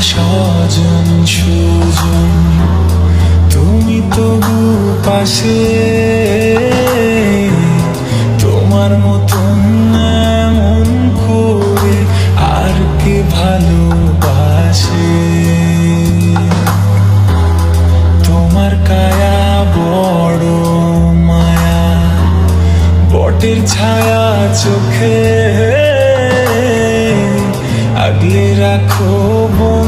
স্বজন সুজন। তুমি তবু পাশে। তোমার মতন এমন করে আর কে ভালোবাসে? তোমার কায়া বড় মায়া, বটের ছায়া চোখে আগলে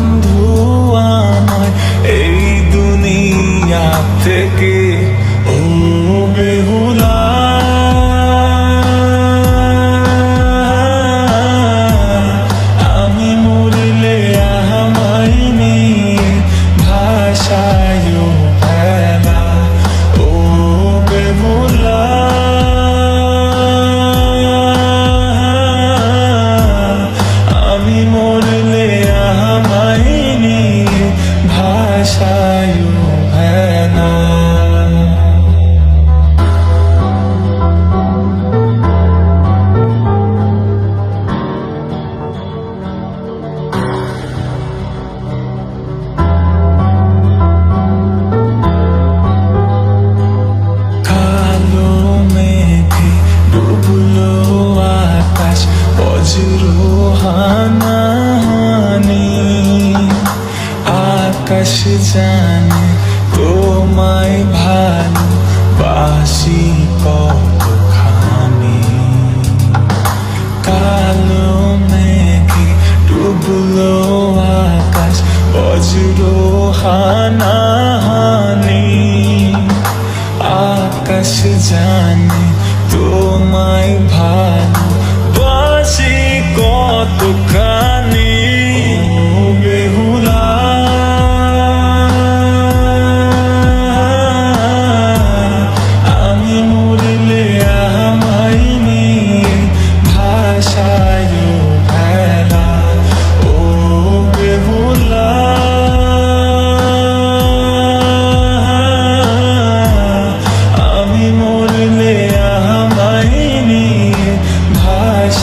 আকাশ জানে, তোমায় ভালো বাসি কতখানি। কালো মেঘে ডুবলো আকাশ বজ্র হানাহানি আকাশ জানে, তোমায় ভালো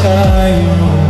time.